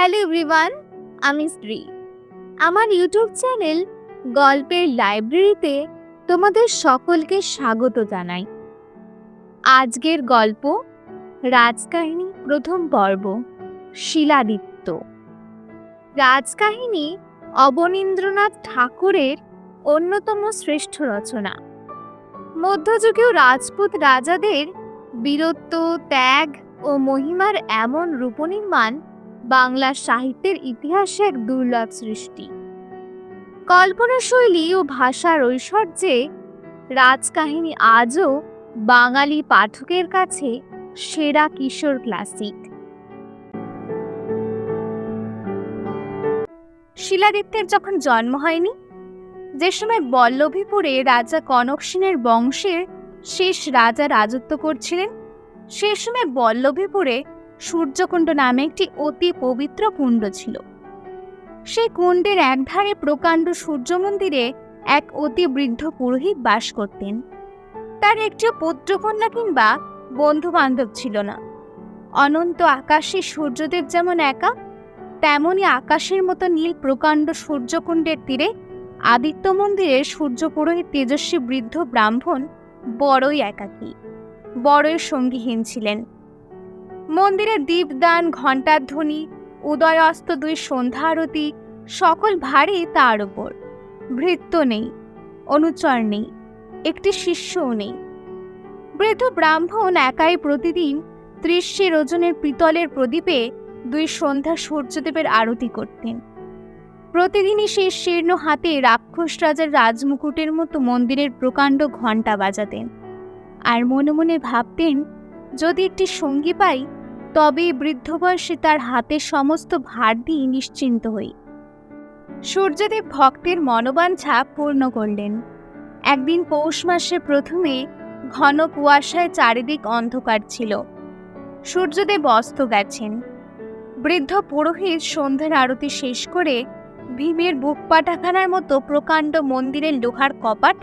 Hello everyone, আমি শ্রী আমার YouTube channel গল্পের লাইব্রেরিতে তোমাদের সকলকে স্বাগত জানাই। আজকের গল্প রাজকাহিনী প্রথম পর্ব, শিলাদিত্য। রাজকাহিনী অবনীন্দ্রনাথ ঠাকুরের অন্যতম শ্রেষ্ঠ রচনা। মধ্যযুগীয় রাজপুত রাজাদের বীরত্ব, ত্যাগ ও মহিমার এমন রূপনির্মাণ বাংলা সাহিত্যের ইতিহাসে এক দুর্লভ সৃষ্টি। কল্পনা শৈলী ও ভাষার ঐশ্বর্যে রাজকাহিনী আজও বাঙালি পাঠকের কাছে সেরা কিশোর ক্লাসিক। শিলাদিত্যের যখন জন্ম হয়নি, যে সময় বল্লভীপুরে রাজা কনক সেনের বংশের শেষ রাজা রাজত্ব করছিলেন, সে সময় বল্লভীপুরে সূর্যকুণ্ড নামে একটি অতি পবিত্র কুণ্ড ছিল। সেই কুণ্ডের একধারে প্রকাণ্ড সূর্য মন্দিরে এক অতি বৃদ্ধ পুরোহিত বাস করতেন। তার একটি পুত্রকন্যা কিংবা বন্ধু বান্ধব ছিল না। অনন্ত আকাশে সূর্যদেব যেমন একা তেমনই আকাশের মতো নীল প্রকাণ্ড সূর্যকুণ্ডের তীরে আদিত্য মন্দিরে সূর্য পুরোহিত তেজস্বী বৃদ্ধ ব্রাহ্মণ বড়ই একাকী, বড়ই সঙ্গীহীন ছিলেন। মন্দিরে দীপদান ঘণ্টার ধ্বনি উদয় অস্ত দুই সন্ধ্যা আরতি, সকল ভারী তার উপর। ভৃত্য নেই, অনুচর নেই, একটি শিষ্যও নেই। বৃদ্ধ ব্রাহ্মণ একাই প্রতিদিন ত্রিশের ওজনের পিতলের প্রদীপে দুই সন্ধ্যা সূর্যদেবের আরতি করতেন। প্রতিদিনই সে শীর্ণ হাতে রাক্ষস রাজার রাজমুকুটের মতো মন্দিরের প্রকাণ্ড ঘণ্টা বাজাতেন। আর মনে মনে ভাবতেন, যদি একটি সঙ্গী পাই তবে বৃদ্ধ বয়সে তার হাতে সমস্ত ভার দিয়ে নিশ্চিন্ত হই। সূর্যদেব ভক্তের মনোবাঞ্ছা পূর্ণ করলেন। একদিন পৌষ মাসে প্রথমে ঘন কুয়াশায় চারিদিক অন্ধকার ছিল। সূর্যদেব অস্ত গেছেন। বৃদ্ধ পুরোহিত সন্ধ্যার আরতি শেষ করে ভীমের বুক পাটাখানার মতো প্রকাণ্ড মন্দিরের লোহার কপাট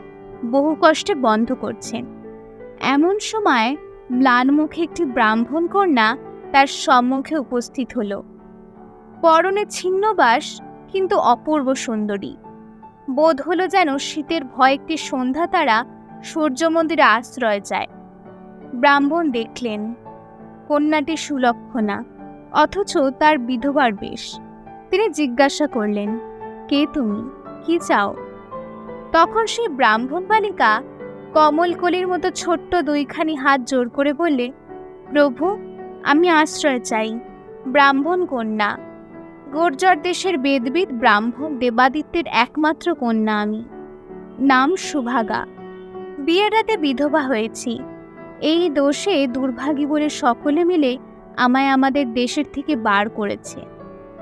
বহু কষ্টে বন্ধ করছেন। এমন সময় ম্লানমুখে একটি ব্রাহ্মণ কন্যা তার সম্মুখে উপস্থিত হল। পরনে ছিন্নবাস কিন্তু অপূর্ব সুন্দরী। বোধ হলো যেন শীতের ভয় একটি সন্ধ্যা তারা সূর্য মন্দিরে আশ্রয় যায় ব্রাহ্মণ দেখলেন, কন্যাটি সুলক্ষণা, অথচ তার বিধবার বেশ। তিনি জিজ্ঞাসা করলেন, কে তুমি? কি চাও? তখন সেই ব্রাহ্মণ বালিকা কমলকলির মতো ছোট্ট দুইখানি হাত জোর করে বললে, প্রভু আমি আশ্রয় চাই। ব্রাহ্মণ কন্যা। গোর্জর দেশের বেদবিদ ব্রাহ্মণ দেবাদিত্যের একমাত্র কন্যা আমি। নাম সুভাগা। বিয়ের রাতে বিধবা হয়েছি। এই দোষে দুর্ভাগী বলে সকলে মিলে আমায় আমাদের দেশের থেকে বার করেছে।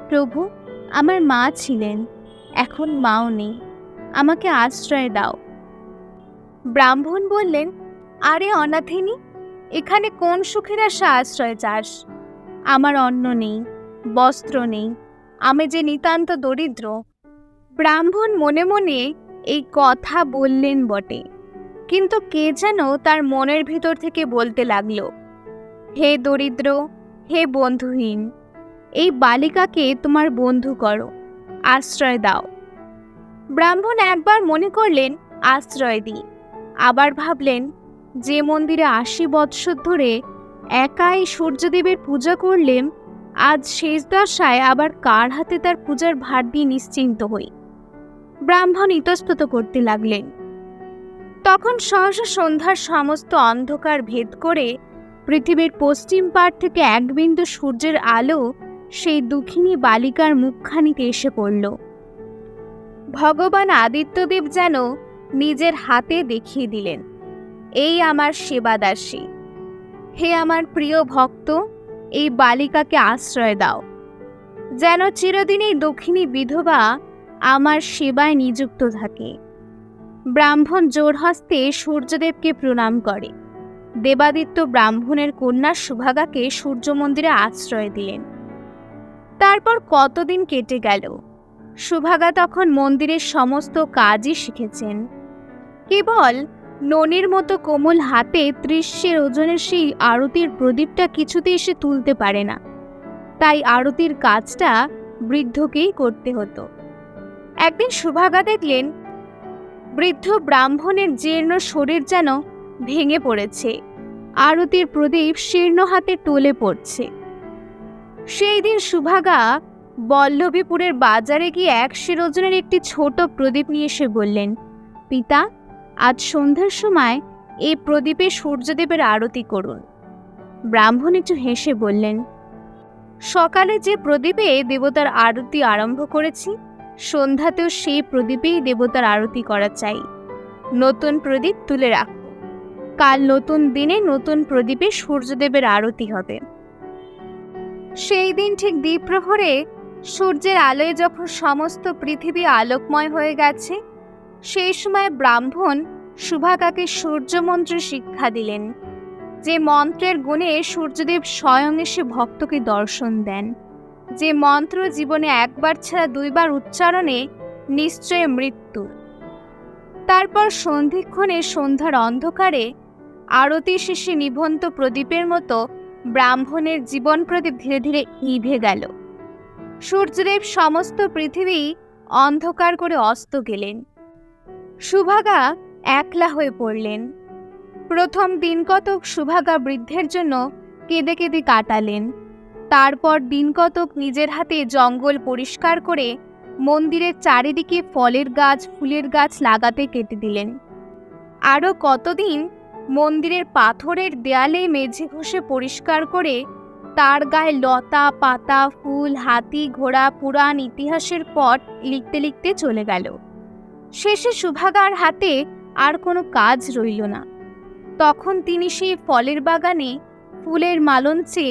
প্রভু, আমার মা ছিলেন, এখন মাও নেই। আমাকে আশ্রয় দাও। ব্রাহ্মণ বললেন, আরে অনাথিনী এখানে কোন সুখের আশা আশ্রয় চাস? আমার অন্ন নেই, বস্ত্র নেই, আমি যে নিতান্ত দরিদ্র। ব্রাহ্মণ মনে মনে এই কথা বললেন বটে, কিন্তু কে যেন তার মনের ভিতর থেকে বলতে লাগল, হে দরিদ্র, হে বন্ধুহীন, এই বালিকাকে তোমার বন্ধু করো, আশ্রয় দাও। ব্রাহ্মণ একবার মনে করলেন, আশ্রয় দিই। আবার ভাবলেন যে মন্দিরে আশি বৎসর ধরে একাই সূর্যদেবের পূজা করলেন, আজ শেষ দশায় আবার কার হাতে তার পূজার ভার দিয়ে নিশ্চিন্ত হই। ব্রাহ্মণ ইতস্তত করতে লাগলেন। তখন সহসা সন্ধ্যার সমস্ত অন্ধকার ভেদ করে পৃথিবীর পশ্চিম পার থেকে এক বিন্দু সূর্যের আলো সেই দুঃখিনী বালিকার মুখখানিতে এসে পড়ল। ভগবান আদিত্যদেব যেন নিজের হাতে দেখিয়ে দিলেন। এই আমার সেবাদাসী। হে আমার প্রিয় ভক্ত, এই বালিকাকে আশ্রয় দাও। যেন চিরদিন এই দক্ষিণী বিধবা আমার সেবায় নিযুক্ত থাকে। ব্রাহ্মণ জোরহস্তে সূর্যদেবকে প্রণাম করে। দেবাদিত্য ব্রাহ্মণের কন্যা সুভাগাকে সূর্য মন্দিরে আশ্রয় দিলেন। তারপর কতদিন কেটে গেল? সুভাগা তখন মন্দিরের সমস্ত কাজই শিখেছেন। কেবল ননির মতো কোমল হাতে ত্রিশের ওজনের সেই আরতির প্রদীপটা কিছুতে এসে তুলতে পারে না। তাই আরতির কাজটা বৃদ্ধকেই করতে হতো। একদিন সুভাগা দেখলেন, বৃদ্ধ ব্রাহ্মণের জীর্ণ শরীর যেন ভেঙে পড়েছে। আরতির প্রদীপ শীর্ণ হাতে টলে পড়ছে। সেই দিন সুভাগা বল্লভীপুরের বাজারে গিয়ে একশো ওজনের একটি ছোট প্রদীপ নিয়ে এসে বললেন, পিতা আজ সন্ধ্যার সময় এই প্রদীপে সূর্যদেবের আরতি করুন। ব্রাহ্মণ একটু হেসে বললেন, সকালে যে প্রদীপে দেবতার আরতি আরম্ভ করেছি, সন্ধ্যাতেও সেই প্রদীপেই দেবতার আরতি করা চাই। নতুন প্রদীপ তুলে রাখো কাল নতুন দিনে নতুন প্রদীপে সূর্যদেবের আরতি হবে। সেই দিন ঠিক দ্বীপ্রহরে সূর্যের আলোয় যখন সমস্ত পৃথিবী আলোকময় হয়ে গেছে সেই সময় ব্রাহ্মণ সুভাকাকে সূর্য মন্ত্র শিক্ষা দিলেন, যে মন্ত্রের গুণে সূর্যদেব স্বয়ং এসে ভক্তকে দর্শন দেন। যে মন্ত্র জীবনে একবার ছাড়া দুইবার উচ্চারণে নিশ্চয় মৃত্যু। তারপর সন্ধিক্ষণে সন্ধ্যার অন্ধকারে আরতি শেষে নিভন্ত প্রদীপের মতো ব্রাহ্মণের জীবন প্রদীপ ধীরে ধীরে নিভে গেল। সূর্যদেব সমস্ত পৃথিবী অন্ধকার করে অস্ত গেলেন। সুভাগা একলা হয়ে পড়লেন। প্রথম দিন কতক সুভাগা বৃদ্ধের জন্য কেঁদে কেঁদে কাটালেন। তারপর দিন কতক নিজের হাতে জঙ্গল পরিষ্কার করে মন্দিরের চারিদিকে ফলের গাছ, ফুলের গাছ লাগাতে কেটে দিলেন। আরও কতদিন মন্দিরের পাথরের দেয়ালে মেঝে ঘষে পরিষ্কার করে তার গায়ে লতা, পাতা, ফুল, হাতি, ঘোড়া, পুরাণ ইতিহাসের পট লিখতে লিখতে চলে গেল। শেষে সুভাগার হাতে আর কোনো কাজ রইল না। তখন তিনি সেই ফলের বাগানে ফুলের মালঞ্চে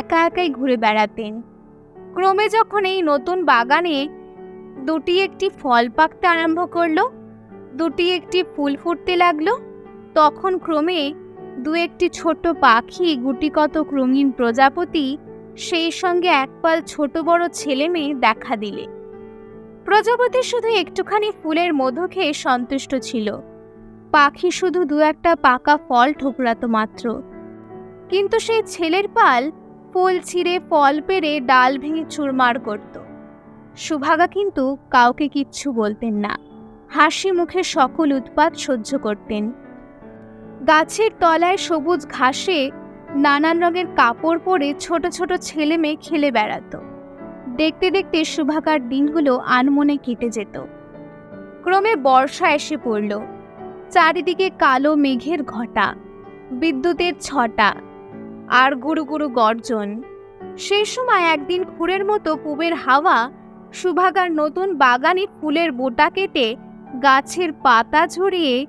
একা একাই ঘুরে বেড়াতেন। ক্রমে যখন এই নতুন বাগানে দুটি একটি ফল পাকতে আরম্ভ করল, দুটি একটি ফুল ফুটতে লাগল, তখন ক্রমে দু একটি ছোট পাখি গুটিকত রঙিন প্রজাপতি সেই সঙ্গে একপাল ছোট বড় ছেলে মেয়ে দেখা দিলে। প্রজাপতি শুধু একটুখানি ফুলের মধু খেয়ে সন্তুষ্ট ছিল। পাখি শুধু দু একটা পাকা ফল ঠোকরাতো মাত্র। কিন্তু সেই ছেলের পাল ফুল ছিঁড়ে ফল পেরে ডাল ভেঙে চুরমার করত। সুভাগা কিন্তু কাউকে কিচ্ছু বলতেন না। হাসি মুখে সকল উৎপাত সহ্য করতেন। গাছের তলায় সবুজ ঘাসে নানান রঙের কাপড় পরে ছোট ছোট ছেলে মেয়ে খেলে বেড়াতো। দেখতে দেখতে সুভাগার দিনগুলো আনমনে কেটে যেত। ক্রমে বর্ষা এসে পড়ল। চারিদিকে কালো মেঘের ঘটা, বিদ্যুতের ছটা, আর গুরু গুরু গর্জন। সেই সময় একদিন খুরের মতো পুবের হাওয়া সুভাগার নতুন বাগানে ফুলের বোটা কেটে গাছের পাতা ঝরিয়ে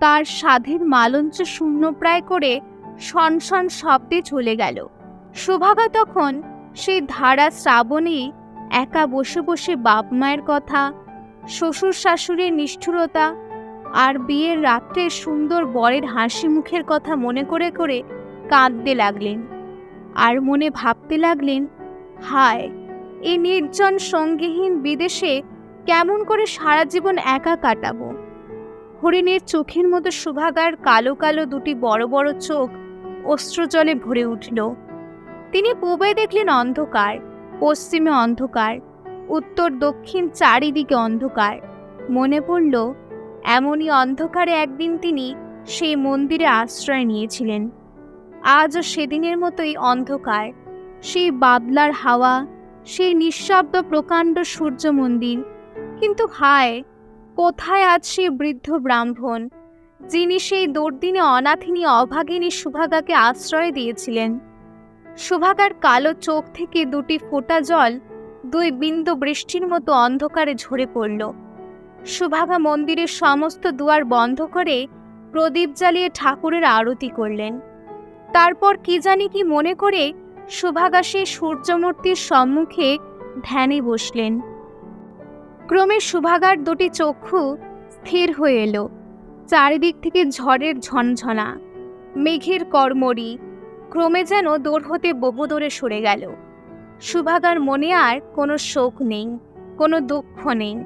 তার সাধের মালঞ্চ শূন্যপ্রায় করে শনশন শব্দে চলে গেল। সুভাগা তখন সেই ধারা শ্রাবণে একা বসে বসে বাপ মায়ের কথা, শ্বশুর শাশুড়ির নিষ্ঠুরতা আর বিয়ের রাত্রে সুন্দর বরের হাসি মুখের কথা মনে করে করে কাঁদতে লাগলেন। আর মনে ভাবতে লাগলেন, হায়, এই নির্জন সঙ্গীহীন বিদেশে কেমন করে সারা জীবন একা কাটাবো? হরিণের চোখের মতো সুভাগার কালো কালো দুটি বড় বড় চোখ অস্ত্রজলে ভরে উঠল। তিনি পূবে দেখলেন অন্ধকার, পশ্চিমে অন্ধকার, উত্তর দক্ষিণ চারিদিকে অন্ধকার। মনে পড়ল, এমনই অন্ধকারে একদিন তিনি সেই মন্দিরে আশ্রয় নিয়েছিলেন। আজও সেদিনের মতোই অন্ধকার। সেই বাদলার হাওয়া, সেই নিঃশব্দ প্রকাণ্ড সূর্য মন্দির। কিন্তু হায়, কোথায় আজ সেই বৃদ্ধ ব্রাহ্মণ, যিনি সেই দুর্দিনে অনাথিনী অভাগিনী সুভাগাকে আশ্রয় দিয়েছিলেন? সুভাগার কালো চোখ থেকে দুটি ফোঁটা জল দুই বিন্দু বৃষ্টির মতো অন্ধকারে ঝরে পড়ল। সুভাগা মন্দিরের সমস্ত দুয়ার বন্ধ করে প্রদীপ জ্বালিয়ে ঠাকুরের আরতি করলেন। তারপর কি জানি কি মনে করে সুভাগা সেই সূর্যমূর্তির সম্মুখে ধ্যানে বসলেন। ক্রমে সুভাগার দুটি চক্ষু স্থির হয়ে এলো। চারিদিক থেকে ঝড়ের ঝনঝনা, মেঘের কর্মরি ক্রমে যেন দৌড় হতে বহু দূরে সরে গেল। সুভাগার মনে আর কোনো শোক নেই, কোনো দুঃখ নেই।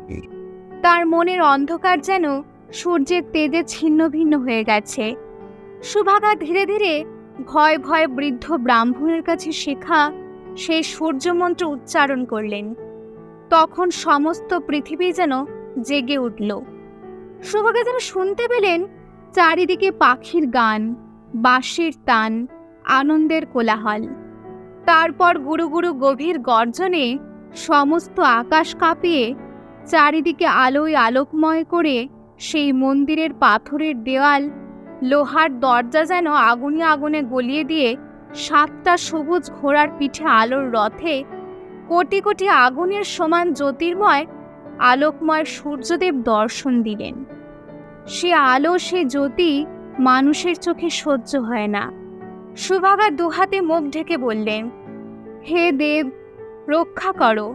তার মনের অন্ধকার যেন সূর্যের তেজে ছিন্ন ভিন্ন হয়ে গেছে। সুভাগা ধীরে ধীরে ভয় ভয় বৃদ্ধ ব্রাহ্মণের কাছে শেখা সেই সূর্যমন্ত্র উচ্চারণ করলেন। তখন সমস্ত পৃথিবী যেন জেগে উঠল। সুভাগা যেন শুনতে পেলেন চারিদিকে পাখির গান, বাঁশির টান আনন্দের কোলাহল। তারপর গুরু গুরু গভীর গর্জনে সমস্ত আকাশ কাঁপিয়ে চারিদিকে আলোয় আলোকময় করে সেই মন্দিরের পাথরের দেওয়াল লোহার দরজা যেন আগুনে আগুনে গলিয়ে দিয়ে সাতটা সবুজ ঘোড়ার পিঠে আলোর রথে কোটি কোটি আগুনের সমান জ্যোতির্ময়, আলোকময় সূর্যদেব দর্শন দিলেন। সে আলো, সে জ্যোতি মানুষের চোখে সহ্য হয় না। সুভাগা দুহাতে মুখ ঢেকে বললেন, হে দেব, রক্ষা করো,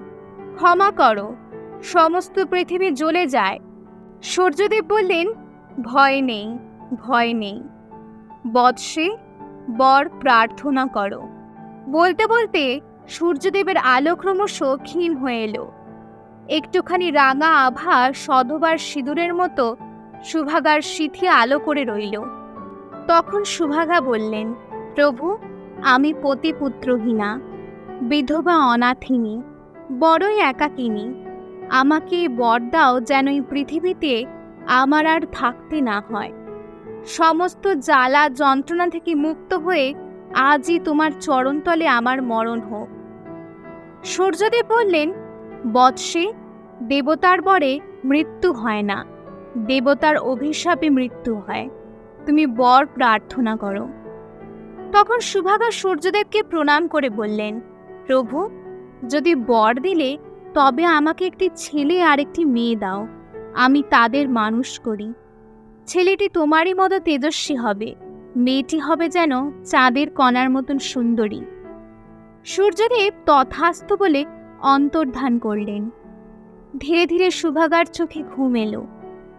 ক্ষমা করো, সমস্ত পৃথিবী জ্বলে যায় সূর্যদেব বললেন, ভয় নেই ভয় নেই। বৎসে বর প্রার্থনা করো বলতে বলতে সূর্যদেবের আলো ক্রমশ ক্ষীণ হয়ে এলো। একটুখানি রাঙা আভা সধবার সিঁদুরের মতো সুভাগার সিথি আলো করে রইল। তখন সুভাগা বললেন প্রভু, আমি পতিপুত্রহীনা, বিধবা অনাথিনী, বড়ই একাকিনী, আমাকে বর দাও যেন এই পৃথিবীতে আমার আর থাকতে না হয়। সমস্ত জ্বালা যন্ত্রণা থেকে মুক্ত হয়ে আজই তোমার চরণতলে আমার মরণ হোক। সূর্যদেব বললেন, বৎসে, দেবতার বরে মৃত্যু হয় না, দেবতার অভিশাপে মৃত্যু হয়। তুমি বর প্রার্থনা করো। তখন সুভাগা সূর্যদেবকে প্রণাম করে বললেন, প্রভু, যদি বর দিলে, তবে আমাকে একটি ছেলে আর একটি মেয়ে দাও। আমি তাদের মানুষ করি। ছেলেটি তোমারই মতো তেজস্বী হবে। মেয়েটি হবে যেন চাঁদের কণার মতন সুন্দরী। সূর্যদেব তথাস্ত বলে অন্তর্ধান করলেন। ধীরে ধীরে সুভাগার চোখে ঘুম এলো।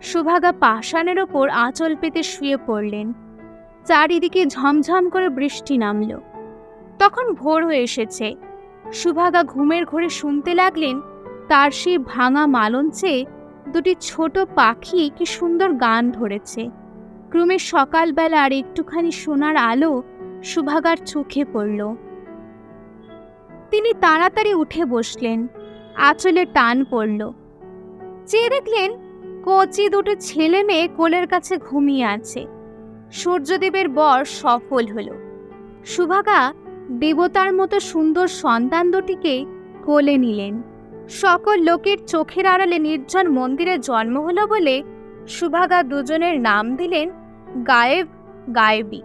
সুভাগা পাষাণের ওপর আঁচল পেতে শুয়ে পড়লেন। চারিদিকে ঝমঝম করে বৃষ্টি নামল। তখন ভোর হয়ে এসেছে। সুভাগা ঘুমের ঘোরে শুনতে লাগলেন, তার সেই ভাঙা মালঞ্চে দুটি ছোট পাখি কি সুন্দর গান ধরেছে। ক্রমে সকালবেলা আর একটুখানি সোনার আলো সুভাগার চোখে পড়ল। তিনি তাড়াতাড়ি উঠে বসলেন, আঁচলে টান পড়ল। চেয়ে দেখলেন, কচি দুটো ছেলে মেয়ে কোলের কাছে ঘুমিয়ে আছে। সূর্যদেবের বর সফল হল। সুভাগা দেবতার মতো সুন্দর সন্তান দুটিকে কোলে নিলেন। সকল লোকের চোখের আড়ালে নির্জন মন্দিরে জন্ম হলো বলে সুভাগা দুজনের নাম দিলেন গায়েব গায়েবী।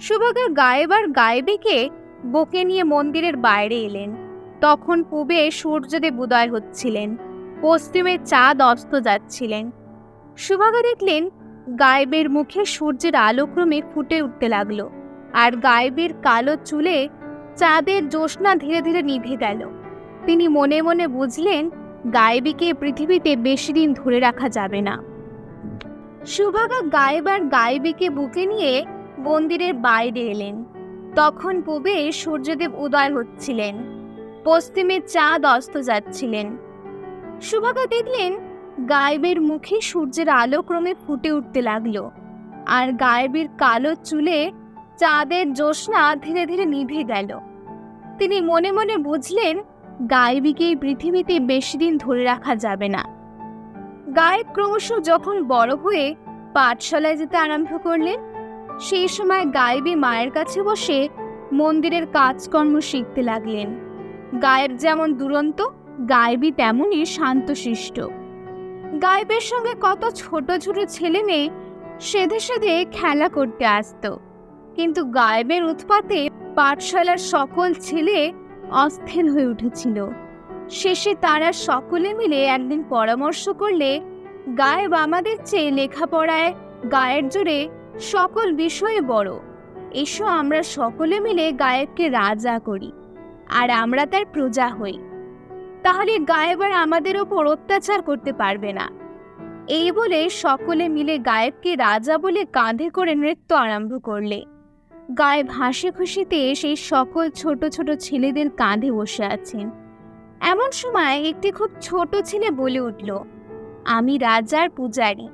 সুভাগা গায়েব আর গায়েবীকে বকে নিয়ে মন্দিরের বাইরে এলেন। তখন পূবে সূর্যদেব উদয় হচ্ছিলেন। পশ্চিমে চাঁদ অস্ত যাচ্ছিলেন। সুভাগা দেখলেন গায়েবের মুখে সূর্যের আলোক্রমে ফুটে উঠতে লাগল, আর গায়েবের কালো চুলে চাঁদের জ্যোৎস্না ধীরে ধীরে নিভে গেল। তিনি মনে মনে বুঝলেন, গায়েবীকে পৃথিবীতে বেশি দিন ধরে রাখা যাবে না। সুভাগা গায়েব আর গায়েবীকে বুকে নিয়ে মন্দিরের বাইরে এলেন। তখন পূবে সূর্যদেব উদয় হচ্ছিলেন। পশ্চিমে চাঁদ অস্ত যাচ্ছিলেন। সুভাগা দেখলেন গায়েবের মুখে সূর্যের আলো ক্রমে ফুটে উঠতে লাগল, আর গায়েবের কালো চুলে চাঁদের জ্যোৎস্না ধীরে ধীরে নিভে গেল। তিনি মনে মনে বুঝলেন, গায়েবীকে এই পৃথিবীতে বেশি দিন ধরে রাখা যাবে না। গায়েব ক্রমশ যখন বড় হয়ে পাঠশালায় যেতে আরম্ভ করলেন, সেই সময় গায়েবী মায়ের কাছে বসে মন্দিরের কাজকর্ম শিখতে লাগলেন। গায়েব যেমন দুরন্ত, গায়েবী তেমনই শান্তশিষ্ট। গায়েবের সঙ্গে কত ছোট ছোট ছেলে মেয়ে সেধে সেধে খেলা করতে আসতো। কিন্তু গায়েবের উৎপাতে পাঠশালার সকল ছেলে অস্থির হয়ে উঠেছিল। শেষে তারা সকলে মিলে একদিন পরামর্শ করলে, গায়েব আমাদের চেয়ে লেখাপড়ায় গায়ের জোরে সকল বিষয়ে বড়। এসো আমরা সকলে মিলে গায়েবকে রাজা করি, আর আমরা তার প্রজা হই। তাহলে গায়েব আর আমাদের ওপর অত্যাচার করতে পারবে না। এই বলে সকলে মিলে গায়েবকে রাজা বলে কাঁধে করে নৃত্য আরম্ভ করলে। গায়েব হাসি খুশিতে সেই সকল ছোট ছোট ছেলেদের কাঁধে বসে আছেন। এমন সময় একটি খুব ছোট ছেলে বলে উঠল, আমি রাজার পূজারী।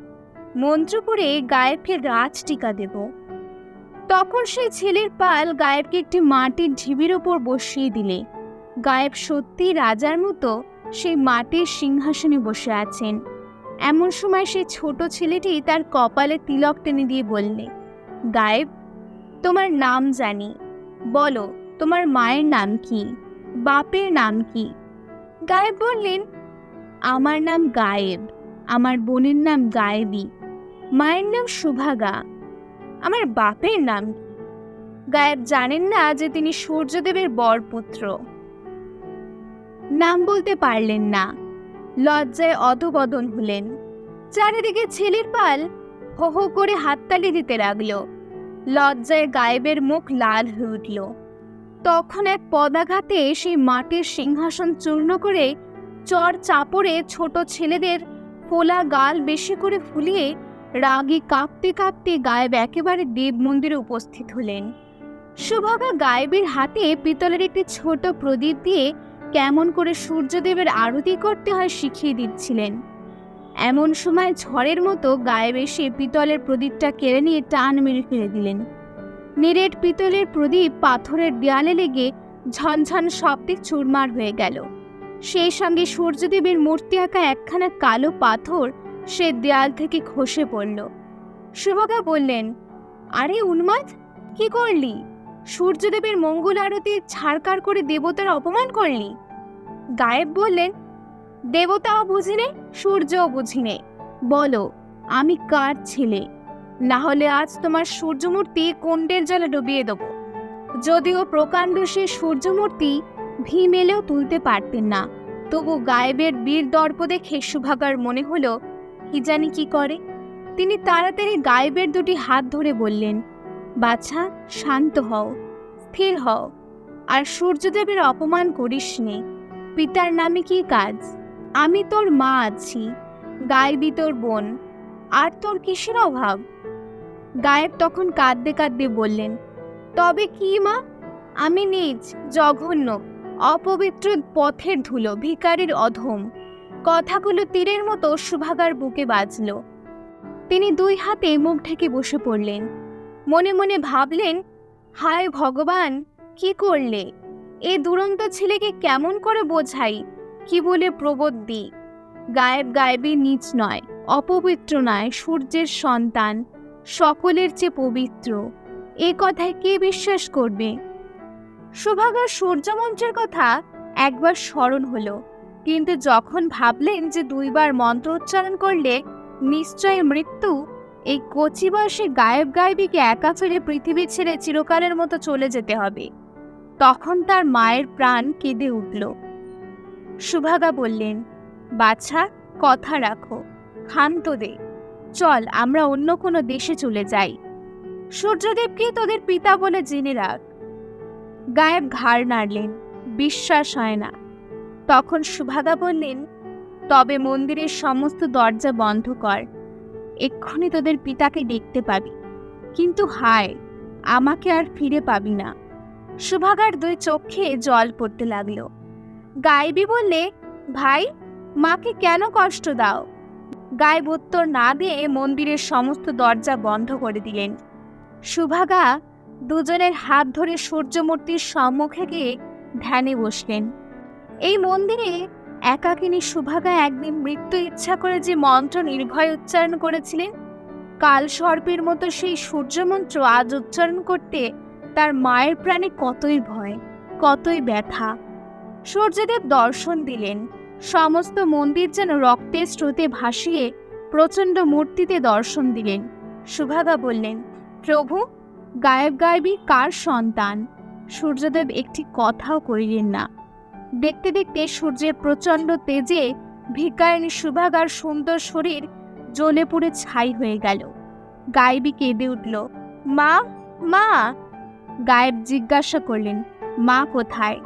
মন্ত্র পড়ে গায়েবকে রাজ টিকা দেব। তখন সেই ছেলের পাল গায়েবকে একটি মাটির ঢিবির ওপর বসিয়ে দিলে। গায়েব সত্যি রাজার মতো সেই মাটির সিংহাসনে বসে আছেন। এমন সময় সেই ছোট ছেলেটি তার কপালে তিলক টেনে দিয়ে বললে, গায়েব, তোমার নাম জানি। বলো, তোমার মায়ের নাম কি? বাপের নাম কি? গায়েব বললেন, আমার নাম গায়েব। আমার বোনের নাম গায়েবী। মায়ের নাম সুভাগা। আমার বাপের নাম গায়েব জানেন না যে তিনি সূর্যদেবের বরপুত্র। নাম বলতে পারলেন না। লজ্জায় অধবদন হলেন। চারিদিকে ছেলের পাল হো হো করে হাততালি দিতে লাগল। লজ্জায় গায়েবের মুখ লাল হয়ে উঠল। তখন এক পদাঘাতে সেই মাটির সিংহাসন চূর্ণ করে চর চাপড়ে ছোট ছেলেদের ফোলা গাল বেশি করে ফুলিয়ে রাগে কাঁপতে কাঁপতে গায়েব একেবারে দেব মন্দিরে উপস্থিত হলেন। সুভাগা গায়েবের হাতে পিতলের একটি ছোট প্রদীপ দিয়ে কেমন করে সূর্যদেবের আরতি করতে হয় শিখিয়ে দিচ্ছিলেন। এমন সময় ঝড়ের মতো গায়েব এসে পিতলের প্রদীপটা কেড়ে নিয়ে টান মেরে ফেলে দিলেন। নিরেট পিতলের প্রদীপ পাথরের দেয়ালে লেগে ঝনঝন শব্দে চুরমার হয়ে গেল। সেই সঙ্গে সূর্যদেবের মূর্তি আঁকা একখানা কালো পাথর সে দেয়াল থেকে খসে পড়ল। সুভগা বললেন, আরে উন্মাদ, কি করলি? সূর্যদেবের মঙ্গল আরতি ছাড়কার করে দেবতার অপমান করলি? গায়েব বললেন, দেবতাও বুঝিনে, সূর্যও বুঝিনে। বলো, আমি কার ছেলে? না হলে আজ তোমার সূর্যমূর্তি কোন্ডের জলে ডুবিয়ে দেব। যদিও প্রকাণ্ড সে সূর্যমূর্তি ভীম এলেও তুলতে পারতেন না, তবু গায়েবের বীর দর্প দেখে সুভাগার মনে হলো, কি জানি কি করে? তিনি তাড়াতাড়ি গায়েবের দুটি হাত ধরে বললেন বাছা, শান্ত হও, স্থির হও। আর সূর্যদেবের অপমান করিস নে। পিতার নামে কি কাজ? আমি তোর মা আছি গায়েবী তোর বোন। আর তোর কিসের অভাব? গায়েব তখন কাঁদতে কাঁদতে বললেন, তবে কি মা? আমি নিজ জঘন্য, অপবিত্র পথের ধুলো, ভিকারির অধম। কথাগুলো তীরের মতো সুভাগার বুকে বাজল। তিনি দুই হাতে মুখ ঢেকে বসে পড়লেন। মনে মনে ভাবলেন, হায় ভগবান, কি করলে? এ দুরন্ত ছেলেকে কেমন করে বোঝাই? কি বলে প্রবোধ দিই গায়েব গায়েবী নিচ নয়, অপবিত্র নয় সূর্যের সন্তান, সকলের চেয়ে পবিত্র। এ কথায় কে বিশ্বাস করবে? সুভাগার সূর্যমন্ত্রের কথা একবার স্মরণ হলো, কিন্তু যখন ভাবলেন যে দুইবার মন্ত্র উচ্চারণ করলে নিশ্চয় মৃত্যু এই কচি বয়সে গায়েব গায়েবীকে একা ফেলে পৃথিবী ছেড়ে চিরকালের মতো চলে যেতে হবে। তখন তার মায়ের প্রাণ কেঁদে উঠল। সুভাগা বললেন, বাছা, কথা রাখো, ক্ষান্ত দে। চল, আমরা অন্য কোনো দেশে চলে যাই। সূর্যদেবকে তোদের পিতা বলে জেনে রাখ গায়েব ঘাড় নাড়লেন, বিশ্বাস হয় না। তখন সুভাগা বললেন, তবে মন্দিরের সমস্ত দরজা বন্ধ কর। এক্ষুনি তোদের পিতাকে দেখতে পাবি। কিন্তু হায়, আমাকে আর ফিরে পাবি না। সুভাগার দুই চোখে জল পড়তে লাগল। গাইবি বললে, ভাই, মাকে কেন কষ্ট দাও? গায়েব উত্তর না দিয়ে মন্দিরের সমস্ত দরজা বন্ধ করে দিলেন। সুভাগা দুজনের হাত ধরে সূর্যমূর্তির সম্মুখে গিয়ে ধ্যানে বসলেন। এই মন্দিরে একাকিনী সুভাগা একদিন মৃত্যু ইচ্ছা করে যে মন্ত্র নির্ভয় উচ্চারণ করেছিলেন, কাল সর্পের মতো সেই সূর্যমন্ত্র আজ উচ্চারণ করতে তার মায়ের প্রাণে কতই ভয়, কতই ব্যথা। সূর্যদেব দর্শন দিলেন, সমস্ত মন্দির যেন রক্তের স্রোতে ভাসিয়ে প্রচণ্ড মূর্তিতে দর্শন দিলেন। সুভাগা বললেন, প্রভু, গায়েব গায়েবী কার সন্তান? সূর্যদেব একটি কথাও করিলেন না। দেখতে দেখতে সূর্যের প্রচণ্ড তেজে ভিকারিণী সুভাগার সুন্দর শরীর জ্বলে পুড়ে ছাই হয়ে গেল। গায়েবী কেঁদে উঠল, মা মা! গায়েব জিজ্ঞাসা করলেন, মা কোথায়?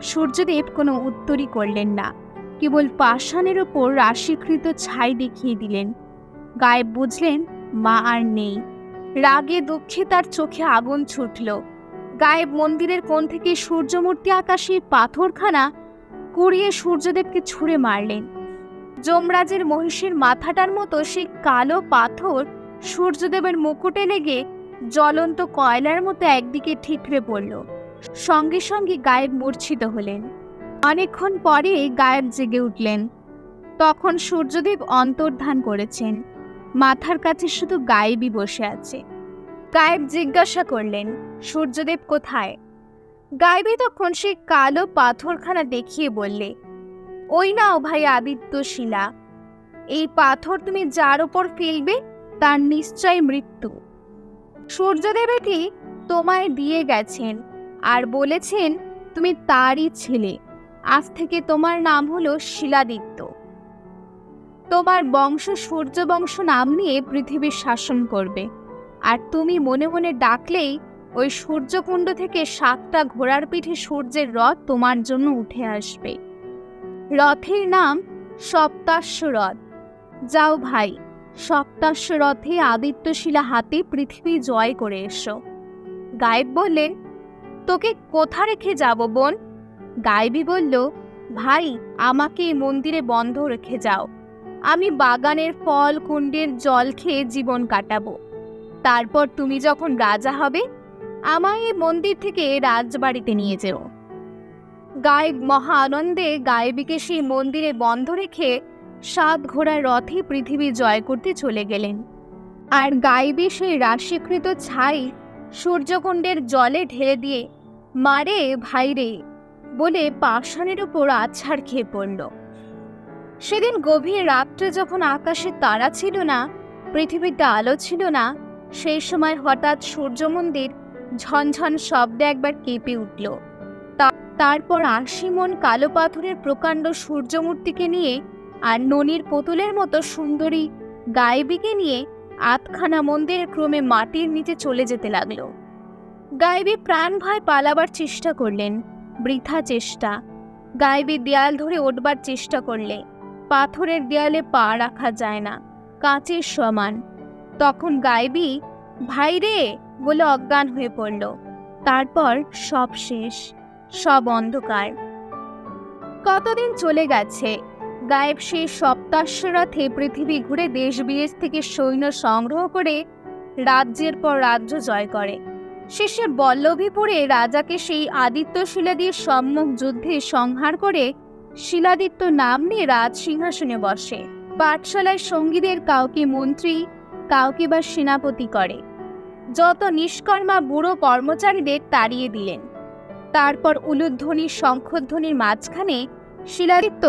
সূর্যদেব কোনো উত্তরই করলেন না, কেবল পাষাণের ওপর রাশিকৃত ছাই দেখিয়ে দিলেন। গায়েব বুঝলেন, মা আর নেই। রাগে দুঃখে তার চোখে আগুন ছুটল। গায়েব মন্দিরের কোণ থেকে সূর্যমূর্তি আকাশের পাথরখানা কুড়িয়ে সূর্যদেবকে ছুঁড়ে মারলেন। যমরাজের মহিষের মাথাটার মতো সেই কালো পাথর সূর্যদেবের মুকুটে লেগে জ্বলন্ত কয়লার মতো একদিকে ঠিকরে পড়ল। সঙ্গে সঙ্গে গায়েব মূর্ছিত হলেন। অনেকক্ষণ পরে গায়েব জেগে উঠলেন। তখন সূর্যদেব অন্তর্ধান করেছেন। মাথার কাছে শুধু গায়েবই বসে আছে। গায়েব জিজ্ঞাসা করলেন, সূর্যদেব কোথায়? গায়েবী তখন সে কালো পাথরখানা দেখিয়ে বললে, ওই নাও ভাই আদিত্য শিলা, এই পাথর তুমি যার ওপর ফেলবে তার নিশ্চয় মৃত্যু। সূর্যদেব এটি তোমায় দিয়ে গেছেন আর বলেছেন, তুমি তারই ছেলে, আজ থেকে তোমার নাম হলো শিলাদিত্য। তোমার বংশ সূর্য বংশ নাম নিয়ে পৃথিবীর শাসন করবে। আর তুমি মনে মনে ডাকলেই ওই সূর্যকুণ্ড থেকে সাতটা ঘোড়ার পিঠে সূর্যের রথ তোমার জন্য উঠে আসবে। রথের নাম সপ্তাশ্ব রথ। যাও ভাই, সপ্তাশ্ব রথে আদিত্যশিলা হাতে পৃথিবী জয় করে এসো। গায়েব বললেন, তোকে কোথা রেখে যাব বোন? গায়েবী বলল, ভাই, আমাকে এই মন্দিরে বন্ধ রেখে যাও। আমি বাগানের ফল, কুণ্ডের জল খেয়ে জীবন কাটাবো। তারপর তুমি যখন রাজা হবে, আমায় এই মন্দির থেকে রাজবাড়িতে নিয়ে যেও। গায়েব মহা আনন্দে গায়েবীকে সেই মন্দিরে বন্ধ রেখে সাত ঘোড়ার রথে পৃথিবী জয় করতে চলে গেলেন। আর গায়েবী সেই রাশিকৃত ছাই সূর্যকুণ্ডের জলে ঢেলে দিয়ে, মারে ভাইরে বলে পাষাণের উপর আছাড় খেয়ে পড়ল। সেদিন গভীর রাত্রে যখন আকাশে তারা ছিল না, পৃথিবীতে আলো ছিল না সেই সময় হঠাৎ সূর্য মন্দির ঝনঝন শব্দে একবার কেঁপে উঠল। তারপর আশি মন কালো পাথরের প্রকাণ্ড সূর্যমূর্তিকে নিয়ে আর ননির পুতুলের মতো সুন্দরী গায়েবীকে নিয়ে আতখানা মন্দিরে ক্রমে মাটির নিচে চলে যেতে লাগল। গায়েবী প্রাণ ভয় পালাবার চেষ্টা করলেন, বৃথা চেষ্টা। গায়েবী দেয়াল ধরে ওঠবার চেষ্টা করলে, পাথরের দেয়ালে পা রাখা যায় না, কাঁচের সমান। তখন গায়েবী, ভাই রে! বলে অজ্ঞান হয়ে পড়ল। তারপর সব শেষ, সব অন্ধকার। কতদিন চলে গেছে? গায়েব সেই সপ্তাশ্বরথে পৃথিবী ঘুরে দেশ বিদেশ থেকে সৈন্য সংগ্রহ করে রাজ্যের পর রাজ্য জয় করে। শেষে বল্লভীপুরে রাজাকে সেই আদিত্য শিলাদির সম্মুখ যুদ্ধে সংহার করে শিলাদিত্য নাম নিয়ে রাজ সিংহাসনে বসে। পাঠশালায় সঙ্গীদের কাউকে মন্ত্রী কাউকে বা সেনাপতি করে। যত নিষ্কর্মা বুড়ো কর্মচারীদের তাড়িয়ে দিলেন। তারপর উলুধ্বনির শঙ্খধ্বনির মাঝখানে শিলাদিত্য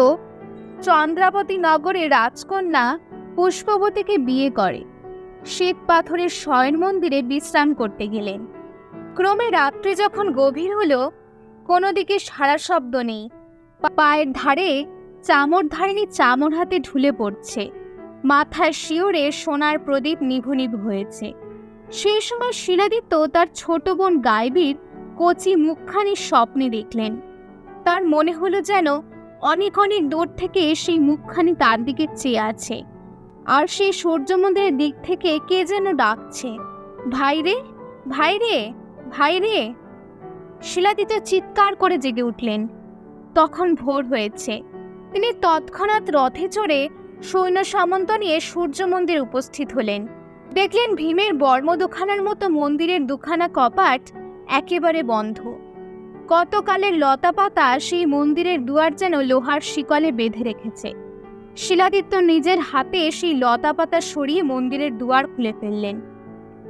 চন্দ্রাবতী নগরে রাজকন্যা পুষ্পবতীকে বিয়ে করে। শ্বেত পাথরের শয়ন মন্দিরে বিশ্রাম করতে গেলেন। ক্রমে রাত্রি যখন গভীর হলো কোনো দিকে সারা শব্দ নেই। পায়ের ধারে চামর ধারিনি চামর হাতে ঢুলে পড়ছে। মাথার শিওরে সোনার প্রদীপ নিভু নিভু হয়েছে। সেই সময় শিলাদিত্য তার ছোট বোন গাইবীর কচি মুখখানি স্বপ্নে দেখলেন। তার মনে হলো যেন অনেক অনেক দূর থেকে সেই মুখখানি তার দিকে চেয়ে আছে। আর সেই সূর্য মন্দিরের দিক থেকে কে যেন ডাকছে। ভাইরে ভাইরে ভাইরে শিলাদিত্য চিৎকার করে জেগে উঠলেন। তখন ভোর হয়েছে। তিনি তৎক্ষণাৎ রথে চড়ে সৈন্য সামন্ত নিয়ে সূর্য মন্দিরে উপস্থিত হলেন। দেখলেন ভীমের বর্ম দুখানার মতো মন্দিরের দুখানা কপাট একেবারে বন্ধ। কতকালের লতা পাতা সেই মন্দিরের দুয়ার যেন লোহার শিকলে বেঁধে রেখেছে। শিলাদিত্য নিজের হাতে সেই লতা পাতা সরিয়ে মন্দিরের দুয়ার খুলে ফেললেন।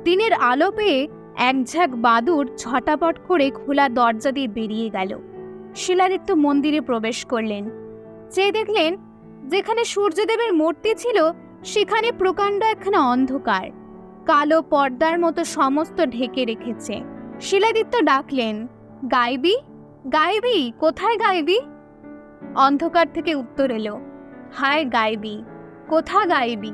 দিনের আলো পেয়ে এক ঝাঁক বাদুর ছটাপট করে খোলা দরজা দিয়ে বেরিয়ে গেল। শিলাদিত্য মন্দিরে প্রবেশ করলেন। যে দেখলেন যেখানে সূর্যদেবের মূর্তি ছিল, সেখানে প্রকাণ্ড একখানা অন্ধকার। কালো পর্দার মতো সমস্ত ঢেকে রেখেছে। শিলাদিত্য ডাকলেন, গাইবি গাইবি, কোথায় গাইবি? অন্ধকার থেকে উত্তর এলো, হায় গাইবি, কোথা গাইবি?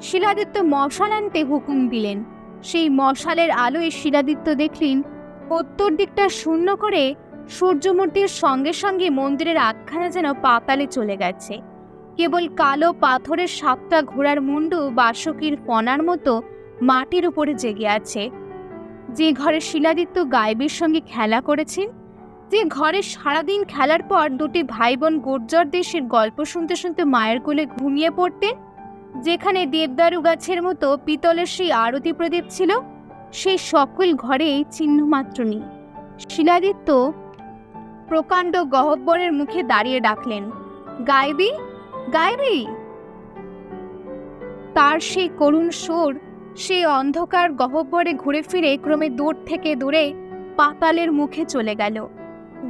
শিলাদিত্য মশাল আনতে হুকুম দিলেন। সেই মশালের আলোয় শিলাদিত্য দেখলেন, উত্তর দিকটা শূন্য করে সূর্যমূর্তির সঙ্গে সঙ্গে মন্দিরের আখ্যানা যেন পাতালে চলে গেছে। কেবল কালো পাথরের সাতটা ঘোড়ার মুন্ডু বাসকির ফনার মতো মাটির উপরে জেগে আছে। যে ঘরে শিলাদিত্য গায়েবের সঙ্গে খেলা করেছেন, যে ঘরে সারাদিন খেলার পর দুটি ভাই বোন গুর্জর দেশের গল্প শুনতে শুনতে মায়ের কোলে ঘুমিয়ে পড়তেন, যেখানে দেবদারু গাছের মতো পিতলের সেই আরতি প্রদীপ ছিল, সেই সকল ঘরে চিহ্নমাত্র নেই। শিলাদিত্য প্রকাণ্ড গহব্বরের মুখে দাঁড়িয়ে ডাকলেন গাইবি গাইবি তার সেই করুণ সুর, সেই অন্ধকার গহব্বরে ঘুরে ফিরে ক্রমে দূর থেকে দূরে পাতালের মুখে চলে গেল।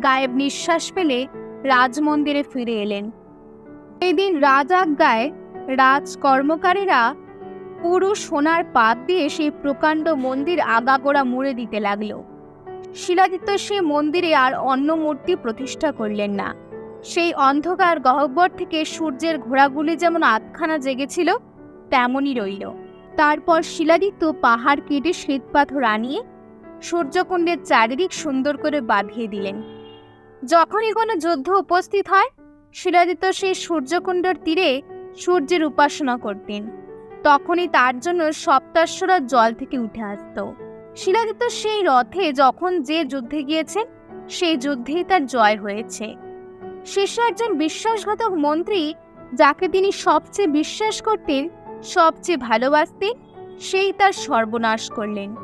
গায়েব নিঃশ্বাস পেলে রাজমন্দিরে ফিরে এলেন। এদিন রাজাজ্ঞায় রাজ কর্মকারীরা পুরো সোনার পাত দিয়ে সেই প্রকাণ্ড মন্দির আগাগোড়া মুড়ে দিতে লাগল। শিলাদিত্য সে মন্দিরে আর অন্য মূর্তি প্রতিষ্ঠা করলেন না। সেই অন্ধকার গহ্বর থেকে সূর্যের ঘোড়াগুলি যেমন আধখানা জেগেছিল, তেমনই রইল। তারপর শিলাদিত্য পাহাড় কেটে শ্বেতপাথর আনিয়ে সূর্যকুণ্ডের চারিদিক সুন্দর করে বাঁধিয়ে দিলেন। যখনই কোনো যুদ্ধ উপস্থিত হয়, শিলাদিত্য সেই সূর্যকুণ্ডের তীরে সূর্যের উপাসনা করতেন। তখনই তার জন্য সপ্তাশ্বরা জল থেকে উঠে আসত। শিলাদিত্য সেই রথে যখন যে যুদ্ধে গিয়েছেন, সেই যুদ্ধেই তার জয় হয়েছে। শেষে একজন বিশ্বাসঘাতক মন্ত্রী যাকে তিনি সবচেয়ে বিশ্বাস করতেন, সবচেয়ে ভালোবাসতেন, সেই তার সর্বনাশ করলেন।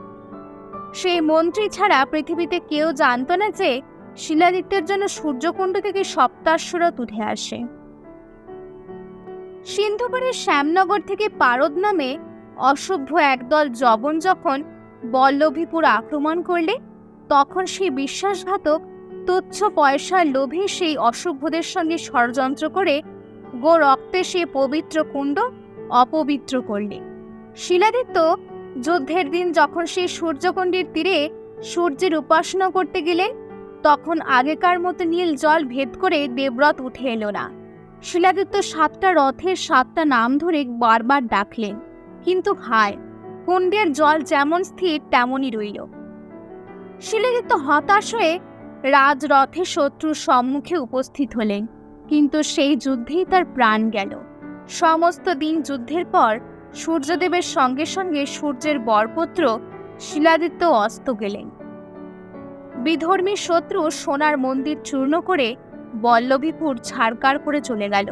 সেই মন্ত্রী ছাড়া পৃথিবীতে কেউ জানত না যে শিলাদিত্যের জন্য সূর্যকুণ্ড থেকে সপ্তাশ্বরত উঠে আসে। সিন্ধুপুরের শ্যামনগর থেকে পারদ নামে অসভ্য একদল জবন যখন বল্লভীপুর আক্রমণ করলে, তখন সেই বিশ্বাসঘাতক তুচ্ছ পয়সার লোভে সেই অসভ্যদের সঙ্গে ষড়যন্ত্র করে গো রক্তে সে পবিত্র কুণ্ড অপবিত্র করলে। শিলাদিত্য যুদ্ধের দিন যখন সে সূর্যকুণ্ডের তীরে সূর্যের উপাসনা করতে গেলেন, তখন আগেকার মতো নীল জল ভেদ করে দেবরথ উঠে এলো না। শিলাদিত্য সাতটা রথের সাতটা নাম ধরে বারবার ডাকলেন, কিন্তু হায় কুণ্ডের জল যেমন স্থির, তেমনই রইল। শিলাদিত্য হতাশ হয়ে রাজরথে শত্রুর সম্মুখে উপস্থিত হলেন, কিন্তু সেই যুদ্ধেই তার প্রাণ গেল। সমস্ত দিন যুদ্ধের পর সূর্যদেবের সঙ্গে সঙ্গে সূর্যের বরপুত্র শিলাদিত্য অস্ত গেলেন। বিধর্মী শত্রু সোনার মন্দির চূর্ণ করে বল্লভীপুর ছাড়কার করে চলে গেল।